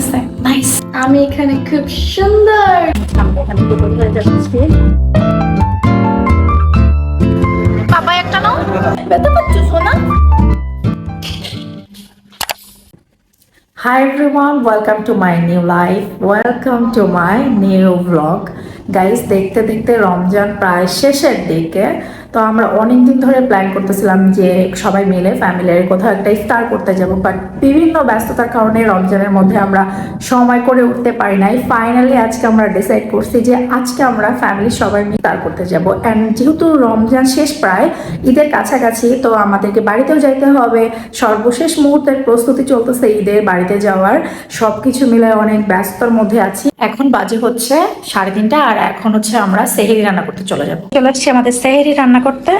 লাগতেছে নাইস আমি এখানে খুব সুন্দর। বাবা একটা নাও। ব্যথা পাচ্ছ সোনা? Hi everyone, welcome to my new life. Welcome to my new vlog. Guys দেখতে দেখতে রমজান প্রায় শেষের দিকে। তো আমরা অনেক দিন ধরে প্ল্যান করতেছিলাম যে সবাই মিলে ফ্যামিলির কোথাও একটা ইফতার করতে যাব বাট বিভিন্ন ব্যস্ততার কারণে রমজানের মধ্যে আমরা সময় করে উঠতে পারি নাই। ফাইনালি আজকে আমরা ডিসাইড করছি যে আজকে আমরা ফ্যামিলির সবাই মিলে ইফতার করতে যাব। অ্যান্ড যেহেতু রমজান শেষ প্রায়, ঈদের কাছাকাছি, তো আমাদেরকে বাড়িতেও যাইতে হবে। সর্বশেষ মুহূর্তের প্রস্তুতি চলতেছে ঈদের বাড়িতে যাওয়ার। সবকিছু মিলে অনেক ব্যস্ততার মধ্যে আছি। এখন বাজে হচ্ছে সাড়ে তিনটা, আর এখন হচ্ছে আমরা সেহেরি রান্না করতে চলে যাব। চলে আসছি আমাদের সেহেরি রান্না করতে?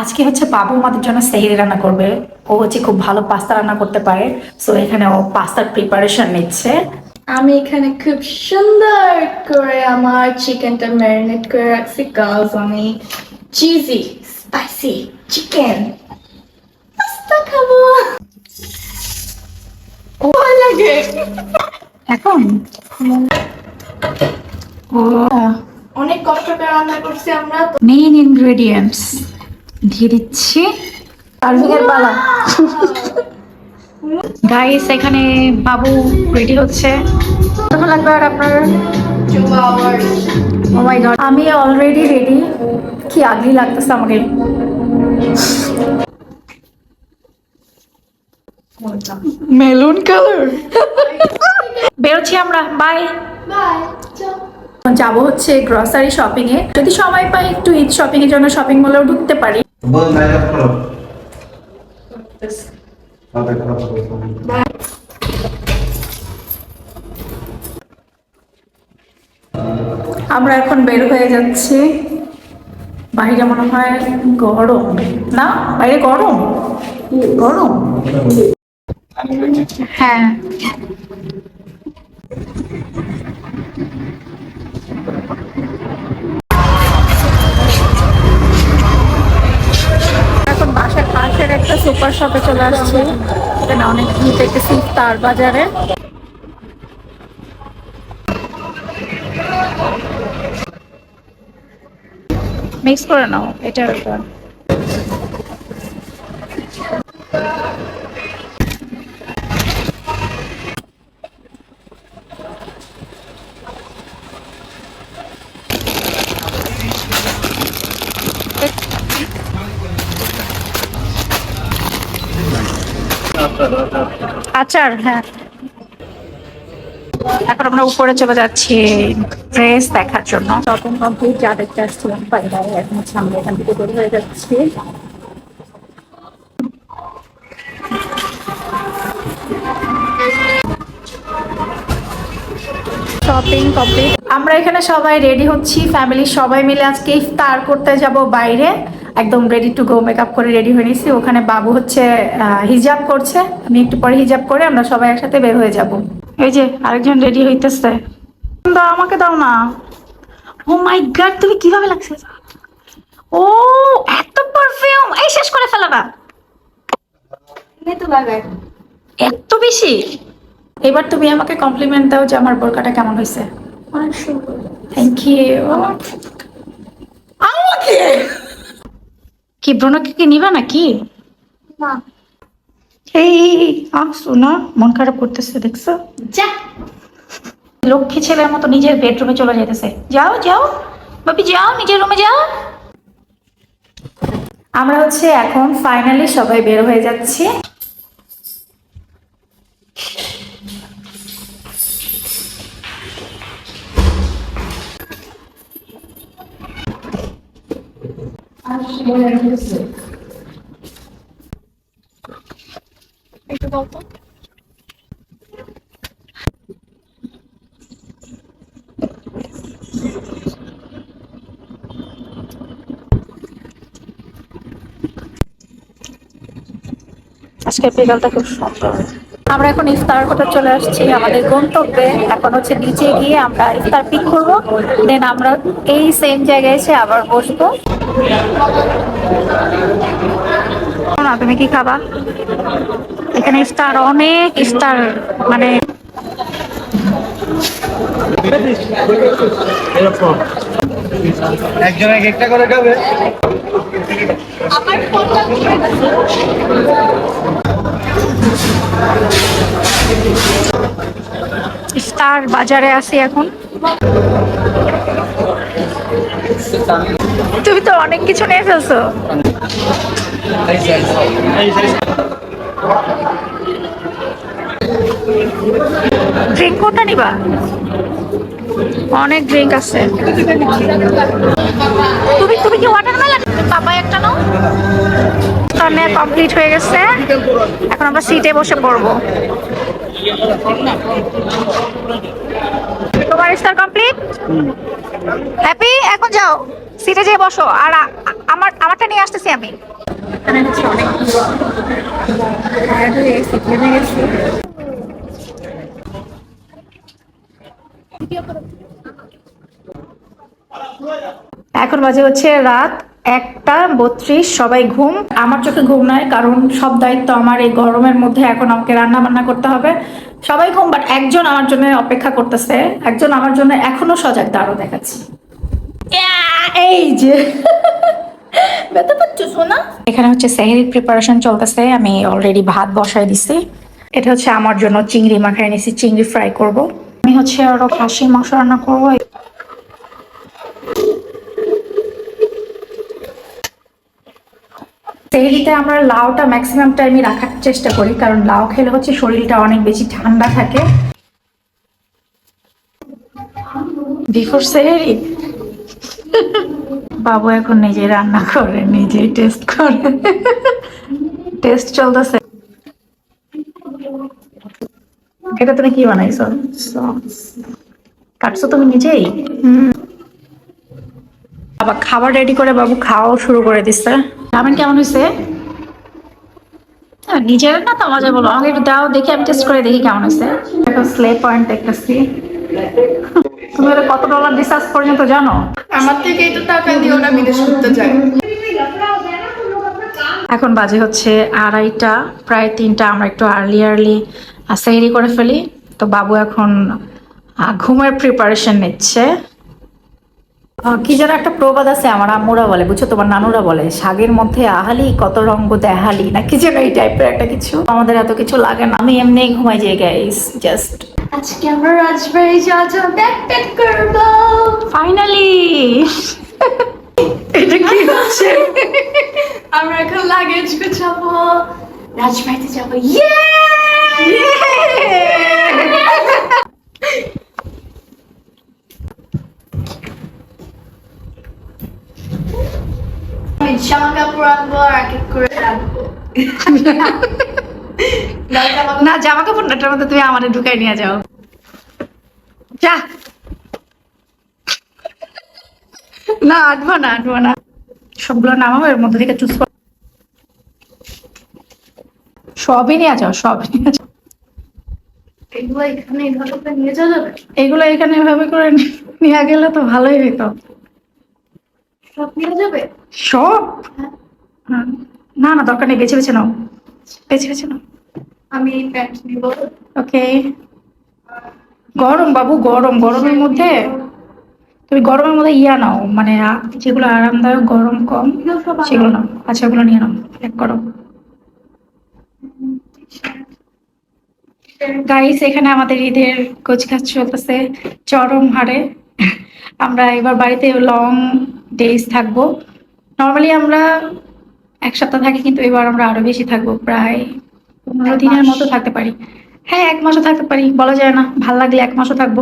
আজকে হচ্ছে বাবু আমাদের জন্য সেহেরি রান্না করবে। ও হচ্ছে খুব ভালো পাস্তা রান্না করতে পারে। সো এখানে ও পাস্তার প্রিপারেশন নিচ্ছে। আমি এখানে খুব সুন্দর করে আমার চিকেনটা ম্যারিনেট করে রাখছি। গার্লস আমি চিজি স্পাইসি চিকেন পাস্তা খাব। ভালো লাগে। এখন? ও অনেক কষ্ট করে রান্না করছি আমরা। তো মেইন ইনগ্রেডিয়েন্টস দিয়ে দিচ্ছি তারভিকের পালা। গাইস এখানে বাবু রেডি হচ্ছে। কতক্ষণ লাগবে আর আপনার? Two ও মাই গড আমি অলরেডি রেডি কি আগলি লাগতেছে আমাকে। মেলুন কালার বেরোচ্ছি আমরা বাই বাই যাব হচ্ছে গ্রসারি শপিং এ। যদি সময় পাই একটু ঈদ শপিং এর জন্য শপিং মলেও ঢুকতে পারি। আমরা এখন বের হয়ে যাচ্ছি। বাইরে মনে হয় গরম। না বাইরে গরম? গরম? হ্যাঁ। একটা সুপার শপে চলে আসছি। এখানে অনেক ভিড় দেখতেছি তার বাজারে। মিক্স করে নাও, এটার উপর। আচার হ্যাঁ। এখন আমরা উপরে চলে যাচ্ছি ড্রেস দেখার জন্য। শপিং কমপ্লিট যা দেখতে আসছিলাম বাইরে এখন আমরা এখান থেকে বের হয়ে যাচ্ছি। শপিং কমপ্লিট আমরা এখানে সবাই রেডি হচ্ছি ফ্যামিলির সবাই মিলে আজকে ইফতার করতে যাব বাইরে। একদম রেডি টু গো মেকআপ করে রেডি হয়ে নিছি ওখানে বাবু হচ্ছে হিজাব করছে। আমি একটু পরে হিজাব করে আমরা সবাই একসাথে বের হয়ে যাব। এই যে আরেকজন রেডি হইতেছে। দাও আমাকে দাও না। ও মাই গড তুমি কীভাবে লাগছে? ও এত পারফিউম এই শেষ করে ফেলো না এনে তো লাগাই এত বেশি? এবার তুমি আমাকে কমপ্লিমেন্ট দাও যে আমার বোরকাটা কেমন হয়েছে। অনেক সুন্দর। থ্যাংক ইউ আমাকে কি ব্রণকে কি নিবা নাকি? না। এই শোনা মন খারাপ করতেছে দেখছ? যা। লক্ষ্মী ছেলের মতো নিজের বেডরুমে চলে যেতেছে যাও যাও। বাপি যাও নিজের রুমে যাও। আমরা হচ্ছে এখন ফাইনালি সবাই বের হয়ে যাচ্ছি। একটু দাও তো। আজকের বিকালটা খুব সুন্দর। আমরা এখন ইফতার করতে চলে আসছি আমাদের গন্তব্যে। এখন হচ্ছে নিচে গিয়ে আমরা ইফতার পিক করব। দেন আমরা এই সেম জায়গায় এসে আবার বসবো। না তুমি কি খাবা? এখানে ইফতার অনেক ইফতার মানে একজন এক একটা করে খাবে। আমার ফোনটা ইফতার বাজারে আছি এখন। তুমি তো অনেক কিছু নিয়ে ফেলছো। ড্রিঙ্ক কোনটা নিবা? অনেক ড্রিঙ্ক আছে। তুমি তুমি কি ওয়াটারমেলন বাবা একটা নাও। তাহলে কমপ্লিট হয়ে গেছে। এখন আমরা সিটে বসে পড়ব। তোমার ইফতার কমপ্লিট হ্যাপি এখন যাও। সিটে যেয়ে বসো। আর আমার, আমারটা নিয়ে আসতেছি আমি। এখন বাজে হচ্ছে রাত একটা বত্রিশ, সবাই ঘুম। আমার চোখে ঘুম নাই, কারণ সব দায়িত্ব আমার এই গরমের মধ্যে এখন আমাকে রান্না বান্না করতে হবে। সবাই ঘুম বাট একজন আমার জন্য অপেক্ষা করতেছে। একজন আমার জন্য এখনও সজাগ দাঁড়ো দেখাচ্ছি। এই যে। ব্যথা পাচ্ছ, সোনা? এখানে হচ্ছে সেহেরির প্রিপারেশন চলতেছে, আমি অলরেডি ভাত বসাই দিছি। এটা হচ্ছে আমার জন্য চিংড়ি মাখাই নিছি, চিংড়ি ফ্রাই করব। আমি হচ্ছে আরও খাসির মাংস রান্না করব। সেহরিতে আমরা লাউটা ম্যাক্সিমাম টাইমে রাখার চেষ্টা করি কারণ লাউ খেলে হচ্ছে শরীরটা অনেক বেশি ঠান্ডা থাকে। বিফোর সেহরি বাবু এখন নিজে রান্না করে নিজে টেস্ট করে। টেস্ট চলতেছে। এটা তুমি কি বানাইছো? কাটছো তুমি নিজেই? আবার খাবার রেডি করে বাবু খাওয়াও শুরু করে দিচ্ছে রামেন কেমন হয়েছে হ্যাঁ, নিজের না তো মজা বলো। আমাকে একটু দাও দেখি আমি টেস্ট করে দেখি কেমন হয়েছে এখন স্লে পয়েন্ট দেখতেছি। তুমি ওরা কত ডলার আজ পর্যন্ত জানো? আমার থেকেই তো টাকা দিয়ে ওরা বিদেশ করতে যায়। এখন বাজে হচ্ছে আড়াইটা প্রায় তিনটা আমরা একটু আর্লি আর্লি সেহরি করে ফেলি। তো বাবু এখন ঘুমের প্রিপারেশন নিচ্ছে। কি যেন একটা প্রবাদ আছে আমার আম্মুরা বলে বুঝছ? তোমার নানুরা বলে শাগের মধ্যে আহালি কত রঙ্গ দেহালি না কি যেন এই টাইপের একটা কিছু? আমাদের এত কিছু লাগে না আমি এমনি ঘুমাই যাই গাইস জাস্ট আজকে আমরা রাজবাড়ি যাওয়া যাওয়া ব্যাক প্যাক করব। ফাইনালি এটা কি হচ্ছে? আমরা এখন লাগেজ গুছাবো। রাজবাড়িতে যাব। ইয়ে আমি জামা কাপড় আনব এক এক করে রাখব জামা কাপড়- না জামা কাপড় নাটার মধ্যে তুমি আমাদের ঢুকাই নিয়ে যাও। যা। না আটবো না আটবো না। সবগুলো নামাবো এর মধ্যে থেকে চুজ কর। সবই নিয়ে যাও সবই নিয়ে যাও। এগুলো এখানে এইভাবে নিয়ে যাওয়া যাবে? এগুলো এখানে এভাবে করে নিয়ে গেলে তো ভালোই হইতো। সব নিয়ে যাবে? সব? না না দরকার নেই বেছে বেছে নাও। বেছে বেছে নাও। আমি প্যান্ট নিবো। ওকে। গরম বাবু গরম। গরমের মধ্যে তুমি গরমের মধ্যে ইয়া নাও। মানে যেগুলো আরামদায়ক গরম কম সেগুলো নাও। আচ্ছা ওগুলো নিয়ে নাও। প্যাক করো। গাইস এখানে আমাদের ঈদের কোচকাজ চলতেছে। চরম হারে। আমরা এবার বাড়িতে লং ডেজ থাকব। নর্মালি আমরা এক সপ্তাহ থাকি কিন্তু এবার আমরা আরও বেশি থাকব প্রায় পনেরো দিনের। মতো থাকতে পারি। হ্যাঁ এক মাসও থাকতে পারি বলা যায় না। ভালো লাগলে এক মাসও থাকব।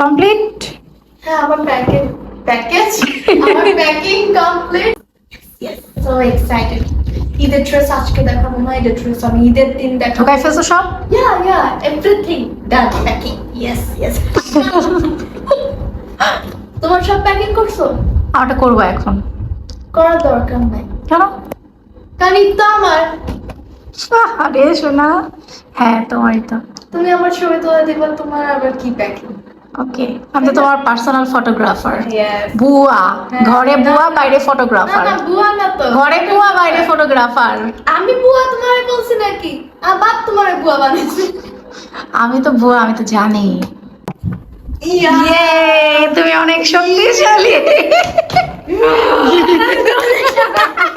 কমপ্লিট হ্যাঁ আমার প্যাকেজ প্যাকেজ আমার প্যাকিং কমপ্লিট সো এক্সাইটেড ঈদের ড্রেস আজকে দেখাবো না ঈদের ড্রেস আমি ঈদের দিন দেখাবো। ফেলছো সব? Yeah yeah everything done packing yes তোমার সব প্যাকিং করছ? আমারটা করব এখন। করার দরকার নাই। কেন? কারণ ঈদ তো আমার। আরে শোনা হ্যাঁ তোমারই তো। তুমি আমার ছবি তুলে দিবা তোমার আবার কি প্যাকিং ওকে আমি তো তোমার পার্সোনাল ফটোগ্রাফার বুয়া। হ্যাঁ। ঘরে বুয়া বাইরে ফটোগ্রাফার না বুয়া না তো। ঘরে বুয়া বাইরে ফটোগ্রাফার আমি বুয়া তোমারে বলছি নাকি? আর বাপ তোমারে বুয়া বানাইছে। আমি তো বুয়া আমি তো জানি। তুমি অনেক শক্তিশালী।